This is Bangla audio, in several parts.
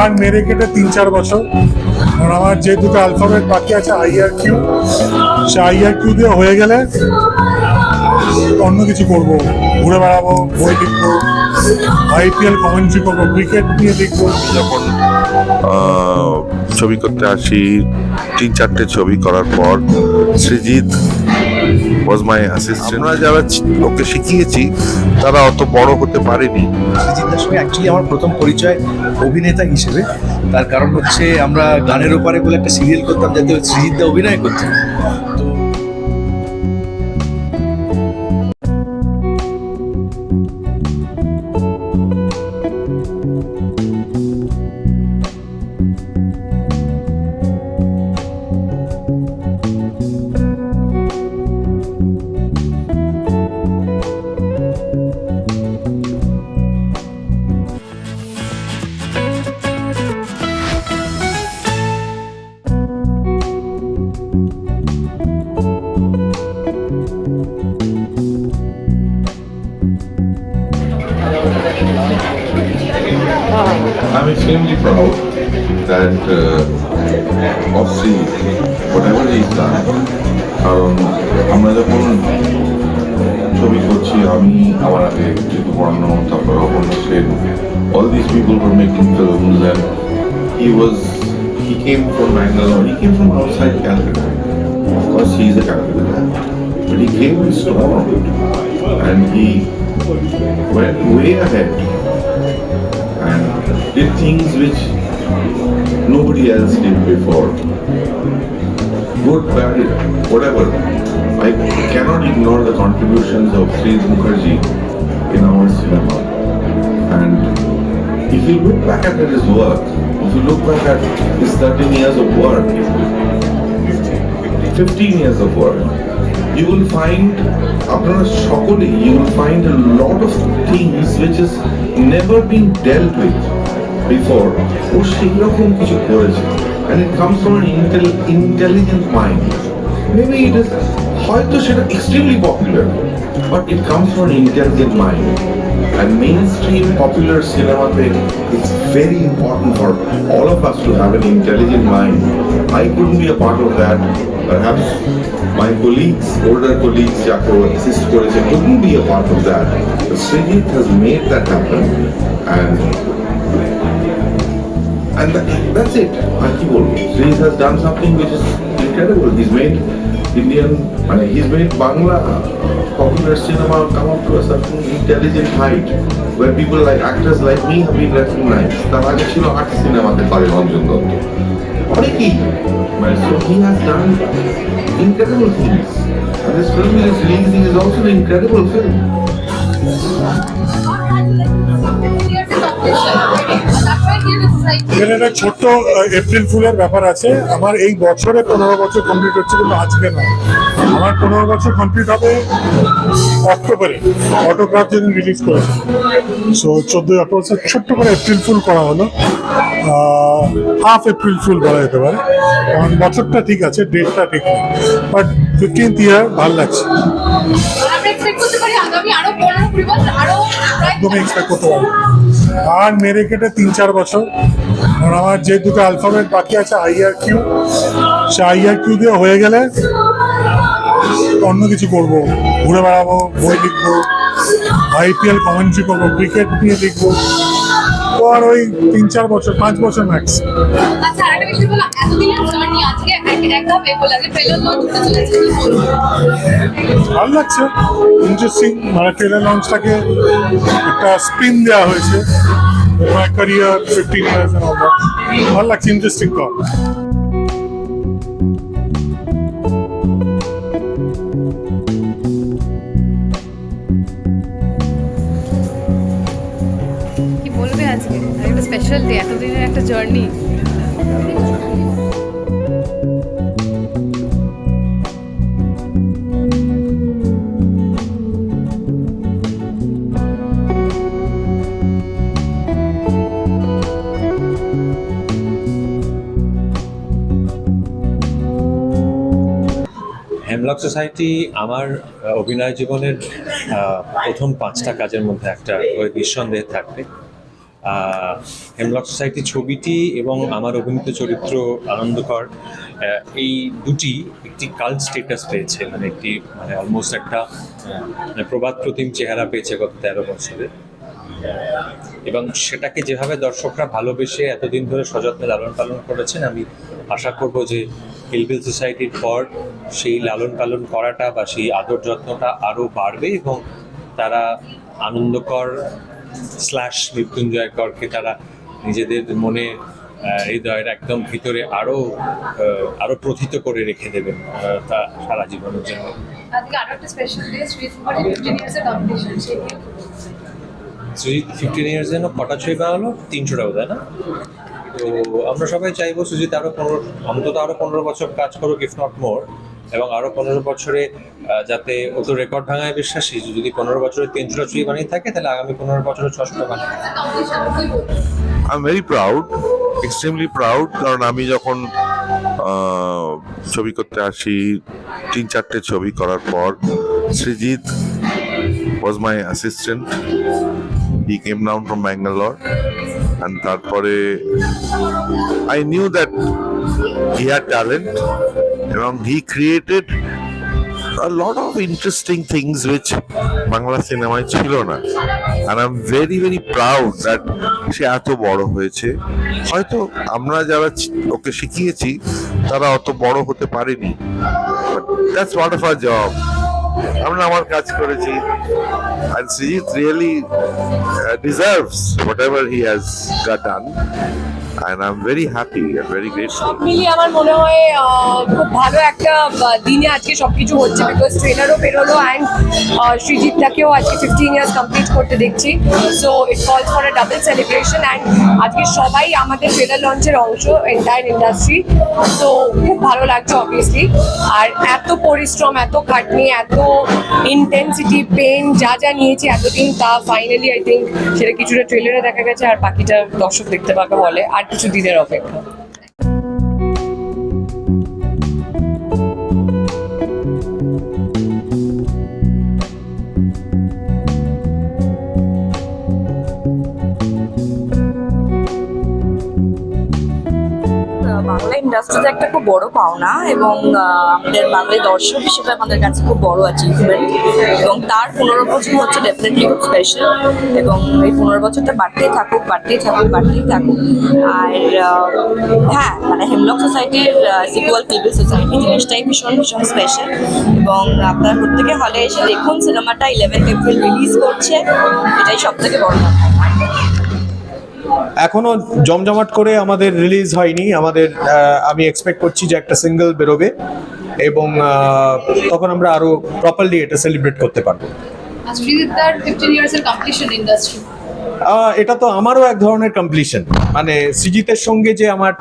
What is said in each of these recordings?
আর মেরে কেটে তিন চার বছর। কারণ আমার যে দুটো অ্যালফাবেট বাকি আছে আইআর কিউ সে আই আর কিউ দিয়ে হয়ে গেলে অন্য কিছু করব। ঘুরে বেড়াবো, বই লিখব আইপিএল কমেন্ট্রি করব ক্রিকেট নিয়ে দেখব। যখন ছবি করতে আসি, তিন চারটে ছবি করার পর, সৃজিৎ ওয়াজ মাই অ্যাসিস্ট্যান্ট আমরা যারা লোককে শিখিয়েছি, তারা অত বড় হতে পারেনি। সৃজিতদার সঙ্গে অ্যাকচুয়ালি আমার প্রথম পরিচয় অভিনেতা হিসেবে। তার কারণ হচ্ছে আমরা গানের ওপারে বলে একটা সিরিয়াল করতাম, যাতে সৃজিতদা অভিনয় করতেন। Uh, of Sri, whatever he's done, কারণ আমরা যখন ছবি করছি আমি আমার আগে ঋতুপর্ণ তারপর Aparna Sen people were making films and he was he came from Bangalore he came from outside Calcutta of course he's a Calcutta but he came strong and he went way ahead and did things which nobody else did before. Good, bad, whatever. I cannot ignore the contributions of Sri Mukherjee in our cinema. And if you look back at his work, if you look back at his 13 years of work, 15 years of work, you will find, আপনারা সকলেই, you will find a lot of things which has never been dealt with Before. ও সেই রকম কিছু করেছে and it comes from an intel- intelligent mind. Maybe it is, হয়তো সেটা extremely popular, but it comes from an intelligent mind. And mainstream popular cinema thing, it's very important for all of us to have an intelligent mind. I couldn't be a part of that. Perhaps my colleagues, older colleagues, যাকে assist করেছে, couldn't be a part of that. But Srijit has made that happen. And and that, that's it. আর কি বলব has done something which is incredible. He's made Indian, মানে he's made Bangla popular cinema come up to a certain intelligent height where people like actors like me have been recognized. তার আগে ছিল আর্ট সিনেমাতে পারে রঞ্জন দত্ত অনেকেই মানে so he has done incredible things. And this film he is releasing is also an incredible film. এখানে একটা ছোট্ট এপ্রিল ফুলের ব্যাপার আছে। আমার এই বছরে পনেরো বছর কমপ্লিট হচ্ছে কিন্তু আজকে না আমার পনেরো বছর কমপ্লিট হবে অক্টোবরে। অটোগ্রাফ যেদিন রিলিজ করেছে। সো চোদ্দোই অক্টোবর ছোট্ট করে এপ্রিল ফুল করা হলো। হাফ এপ্রিল ফুল বলা যেতে পারে। কারণ বছরটা ঠিক আছে ডেটটা ঠিক নেই। বাট ফিফটিন্থ ইয়ার ভালো লাগছে। আগামী আরও একদমই এক্সপেক্ট করতে পারি আর মেরে কেটে তিন চার বছর। কারণ আমার যে দুটো অ্যালফাবেট বাকি আছে আই আর কিউ সে আই আর কিউ দিয়ে হয়ে গেলে অন্য কিছু করব। ঘুরে বেড়াবো, বই লিখব আইপিএল কমেন্ট্রি করব ক্রিকেট নিয়ে দেখব তো আর ওই তিন চার বছর, পাঁচ বছর ম্যাক্স ভালো লাগছে। ইন্টারেস্টিং মানে ট্রেলার লঞ্চটাকে একটা স্পিন দেওয়া হয়েছে। ভালো লাগছে ইন্টারেস্টিং কল কি বলবে আজকে? একটা স্পেশাল ডে এতদিনের একটা জার্নি হেমলক সোসাইটি আমার অভিনয় জীবনের প্রথম পাঁচটা কাজের মধ্যে একটা নিঃসন্দেহে থাকবে। হেমলক সোসাইটি ছবিটি এবং আমার অভিনীত চরিত্র আনন্দকর এই দুটি একটি কাল্ট স্টেটাস পেয়েছে। মানে একটি মানে অলমোস্ট একটা মানে প্রবাদ প্রতিম চেহারা পেয়েছে গত তেরো বছরে। এবং সেটাকে যেভাবে দর্শকরা ভালোবেসে এতদিন ধরে সযত্নে লালন পালন করেছেন, আমি আশা করব যে কিলবিল সোসাইটির পর সেই লালন পালন করাটা বা সেই আদর যত্নটা আরও বাড়বে এবং তারা আনন্দকর স্ল্যাশ মৃত্যুঞ্জয় করকে তারা নিজেদের মনে হৃদয়ের একদম ভিতরে আরও আরও প্রথিত করে রেখে দেবেন তা সারা জীবনের জন্য। সুজিত ফিফটিন ইয়ার্স জন্য কটা ছবি বানালো? তিনশোটা বোধ হয় না? তো আমরা সবাই চাইব সুজিত আরও পনেরো, অন্তত আরও পনেরো বছর কাজ করুক ইফ নট মোর এবং আরও পনেরো বছরে যাতে ও তো রেকর্ড ভাঙায় বিশ্বাসী, যদি পনেরো বছরে তিনশোটা ছবি বানিয়ে থাকে, তাহলে আগামী পনেরো বছরে ছশোটা বানিয়ে I am very proud extremely proud কারণ আমি যখন ছবি করতে আসি, তিন চারটে ছবি করার পর Srijit was my assistant he came down from Bangalore and তারপরে I knew that he had talent এবং he created a lot of interesting things which Bangla সিনেমায় ছিল না. আর I am very very proud that সে এত বড় হয়েছে। হয়তো আমরা যারা ওকে শিখিয়েছি, তারা অত বড় হতে পারেনি। That's what of her job আমরা আমার কাজ করেছি আর Srijit really deserves whatever he has Done and I'm very happy and very grateful. মিলিয়ে আমার মনে হয় খুব ভালো একটা দিনে আজকে সবকিছু হচ্ছে বিকজ ট্রেলারও বেরোলো অ্যান্ড সৃজিতটাকেও আজকে ফিফটিন ইয়ার্স কমপ্লিট করতে দেখছি। So it calls for a double celebration and আজকে সবাই আমাদের ট্রেলার লঞ্চের অংশ এন্টায়ার ইন্ডাস্ট্রি তো খুব ভালো লাগছে অবভিয়াসলি আর এত পরিশ্রম, এত খাটনি, এত ইন্টেন্সিটি পেন যা যা নিয়েছি, এতদিন তা ফাইনালি আই থিঙ্ক সেটা কিছুটা ট্রেলারে দেখা গেছে আর বাকিটা দর্শক দেখতে পাবে বলে। আর কিছু দিনের অপেক্ষা। ইন্ডাস্ট্রিতে একটা খুব বড় পাওনা এবং আমাদের বাংলায় দর্শক হিসেবে আমাদের কাছে খুব বড় অ্যাচিভমেন্ট এবং তার পনেরো বছর হচ্ছে ডেফিনেটলি খুব স্পেশাল এবং এই পনেরো বছরটা বাড়তেই থাকুক বাড়তেই থাকুক বাড়তেই থাকুক। আর হ্যাঁ মানে হেমলক সোসাইটির সিকুয়াল টিভি সোসাইটি জিনিসটাই ভীষণ ভীষণ স্পেশাল এবং আপনারা প্রত্যেকে হলে এসে দেখুন সিনেমাটা ইলেভেন্থ এপ্রিল রিলিজ করছে। এটাই সব থেকে বড় কথা। এখনও জমজমাট করে আমাদের রিলিজ হয়নি। আমাদের আমি এক্সপেক্ট করছি যে একটা সিঙ্গেল বেরোবে এবং তখন আমরা আরও প্রপারলি এটা সেলিব্রেট করতে পারব। আহ, এটা তো আমারও এক ধরনের কমপ্লিশন মানে সিজিতের সঙ্গে যে আমার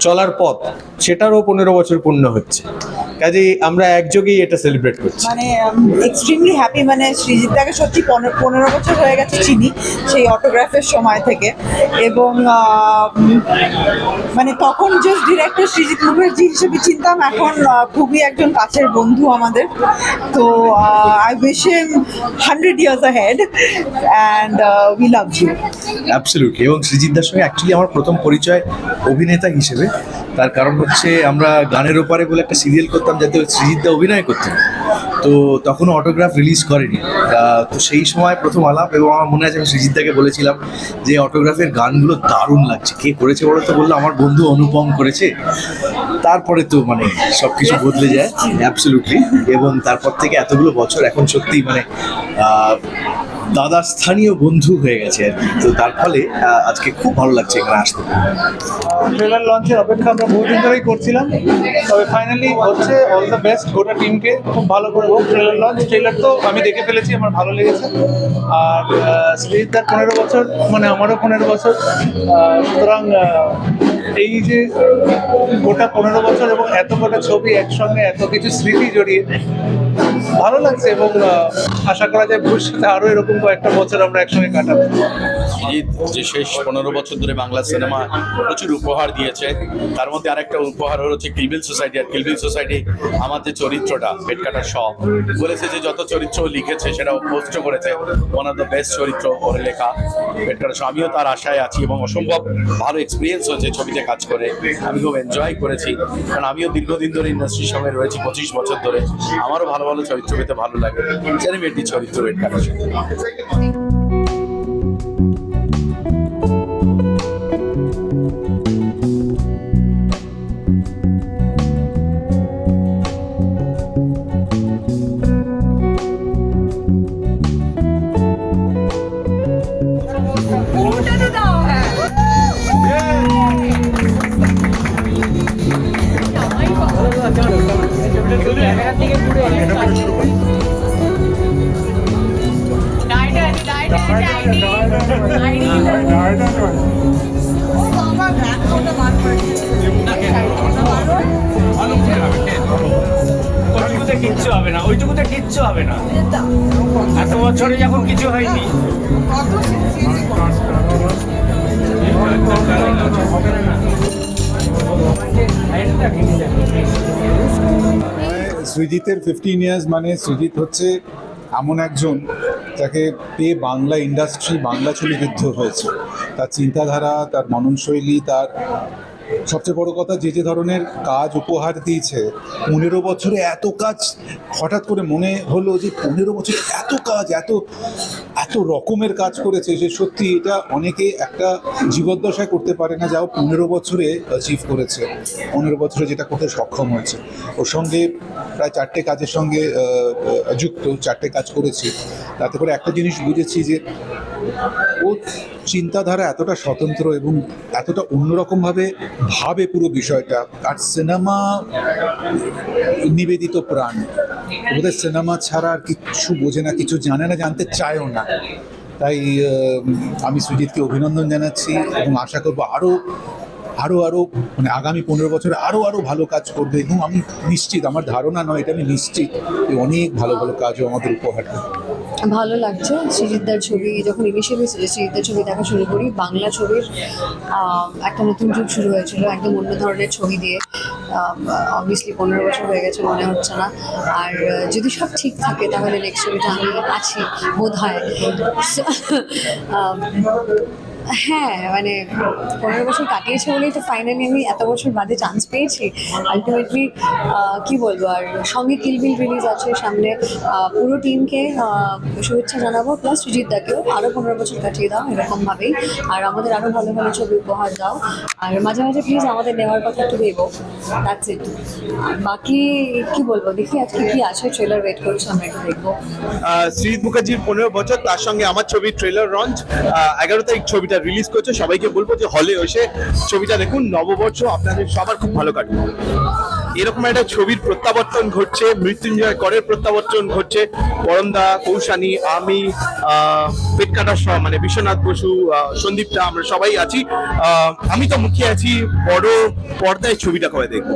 চলার পথ সেটারও পনেরো বছর পূর্ণ হচ্ছে। কাজেই আমরা একযোগেই এটা সেলিব্রেট করছি। মানে এক্সট্রিমলি হ্যাপি মানে সৃজিতটাকে সত্যি পনেরো পনেরো বছর হয়ে গেছে চিনি সেই অটোগ্রাফের সময় থেকে। এবং মানে তখন জাস্ট ডিরেক্টর সৃজিত মুখার্জি হিসেবে চিনতাম এখন খুবই একজন কাছের বন্ধু আমাদের। তো I wish him hundred years head and we love you absolutely এবং সৃজিতদার সঙ্গে অ্যাকচুয়ালি আমার প্রথম পরিচয় অভিনেতা হিসেবে। তার কারণ হচ্ছে আমরা গানের ওপারে বলে একটা সিরিয়াল করতাম যাতে সৃজিতদা অভিনয় করতেন। তো তখনও অটোগ্রাফ রিলিজ করেনি। তো সেই সময় প্রথম আলাপ এবং আমার মনে আছে আমি সৃজিতদাকে বলেছিলাম যে অটোগ্রাফের গানগুলো দারুণ লাগছে। কে করেছে বলো তো? বলল, আমার বন্ধু অনুপম করেছে। তারপরে তো মানে সব কিছু বদলে যায় অ্যাবসলিউটলি এবং তারপর থেকে এতগুলো বছর এখন সত্যি মানে দাদার স্থানীয় বন্ধু হয়ে গেছে। আর কি তো তার ফলে আজকে খুব ভালো লাগছে এখানে আসতে। ট্রেলার লঞ্চের অপেক্ষা আমরা বহুদিন ধরেই করছিলাম। তবে ফাইনালি হচ্ছে অল দ্য বেস্ট গোটা টিমকে খুব ভালো করে হোক ট্রেলার লঞ্চ, ট্রেলার তো আমি দেখে ফেলেছি, আমার ভালো লেগেছে। আর শ্রীজিৎদার পনেরো বছর মানে আমারও পনেরো বছর। সুতরাং এই যে গোটা পনেরো বছর এবং এত কটা ছবি একসঙ্গে, এত কিছু স্মৃতি জড়িয়ে ভালো লাগছে এবং আশা করা যায় ভবিষ্যতে আরও এরকম কয়েকটা বছর আমরা একসঙ্গে কাটাবো। যে শেষ পনেরো বছর ধরে বাংলা সিনেমা প্রচুর উপহার দিয়েছে, তার মধ্যে আরেকটা উপহার হচ্ছে কিলবিল সোসাইটি আর কিলবিল সোসাইটি আমার যে চরিত্রটা পেটকাটার সব বলেছে যে যত চরিত্র লিখেছে সেটা পোস্ট করেছে ওয়ান অফ দ্য বেস্ট চরিত্র ওর লেখা পেটকাটার সব আমিও তার আশায় আছি এবং অসম্ভব ভালো এক্সপিরিয়েন্স হয়েছে ছবিতে কাজ করে, আমি খুব এনজয় করেছি, কারণ আমিও দীর্ঘদিন ধরে ইন্ডাস্ট্রির সঙ্গে রয়েছি, পঁচিশ বছর ধরে, আমারও ভালো ভালো চরিত্র পেতে ভালো লাগে। সেলিব্রিটি চরিত্র পেটকাটার সৃজিতের ফিফটিন ইয়ার্স মানে সৃজিত হচ্ছে এমন একজন যাকে পে বাংলা ইন্ডাস্ট্রি বাংলা ছবি হয়েছে। তার চিন্তাধারা, তার মননশৈলী, তার সবচেয়ে বড় কথা, যে যে ধরনের কাজ উপহার দিয়েছে, পনেরো বছরে এত কাজ, হঠাৎ করে মনে হলো যে পনেরো বছরে এত কাজ, এত এত রকমের কাজ করেছে যে সত্যি এটা অনেকে একটা জীবদ্দশায় করতে পারে না, যাও পনেরো বছরে অ্যাচিভ করেছে। পনেরো বছরে যেটা করতে সক্ষম হয়েছে। ওর সঙ্গে প্রায় চারটে কাজের সঙ্গে যুক্ত, চারটে কাজ করেছি। তাতে করে একটা জিনিস বুঝেছি যে ও চিন্তাধারা এতটা স্বতন্ত্র এবং এতটা অন্যরকমভাবে ভাবে পুরো বিষয়টা। আর সিনেমা নিবেদিত প্রাণ। ওদের সিনেমা ছাড়া আর কিচ্ছু বোঝে না, কিছু জানে না, জানতে চায়ও না। তাই আমি সুজিতকে অভিনন্দন জানাচ্ছি এবং আশা করব আরও আরও আরও মানে আগামী পনেরো বছরে আরও আরও ভালো কাজ করবে এবং আমি নিশ্চিত, আমার ধারণা নয়, এটা আমি নিশ্চিত অনেক ভালো ভালো কাজও আমাদের উপহার ভালো লাগছে। সৃজিতদার ছবি, যখন ইনিশিয়ালি সৃজিতদার ছবি দেখা শুরু করি। বাংলা ছবির একটা নতুন যুগ শুরু হয়েছিল, একদম অন্য ধরনের ছবি দিয়ে। অবভিয়াসলি পনেরো বছর হয়ে গেছে, মনে হচ্ছে না। আর, যদি সব ঠিক থাকে, তাহলে নেক্সট ছবিটা আমি আছি বোধ হয় হ্যাঁ মানে পনেরো বছর কাটিয়েছে বলেই তো ফাইনালি আমি এত বছর বাদে চান্স পেয়েছি। আলটিমেটলি কি বলব, আর সঙ্গে কিলবিল রিলিজ আছে সামনে। পুরো টিমকে শুভেচ্ছা জানাব প্লাস সুজিত দাকেও আরও পনেরো বছর কাটিয়ে দাও এরকমভাবেই। আর আমাদের আরও ভালো ভালো ছবি উপহার দাও। আর মাঝে মাঝে প্লিজ আমাদের নেওয়ার কথা একটু দেবো দ্যাটস ইট বাকি কি বলব, দেখি আজকে কি আছে ট্রেলার ওয়েট করছি, আমরা একটু দেখব। শ্রীজিৎ মুখার্জির পনেরো বছর, তার সঙ্গে আমার ছবির ট্রেলার লঞ্চ এগারো তারিখ ছবিটা রিলিজ করছে, সবাইকে বলব যে হলে এসে ছবিটা দেখুন। নববর্ষ আপনাদের সবার খুব ভালো কাটবে এরকম একটা ছবির প্রত্যাবর্তন ঘটছে, মৃত্যুঞ্জয় করের প্রত্যাবর্তন ঘটছে। পরমদা, কৌশানী, আমি পেটকাটা সহ মানে বিশ্বনাথ বসু সন্দীপটা, আমরা সবাই আছি। আমি তো মুখিয়ে আছি, বড় পর্দায় ছবিটা করে দেখব?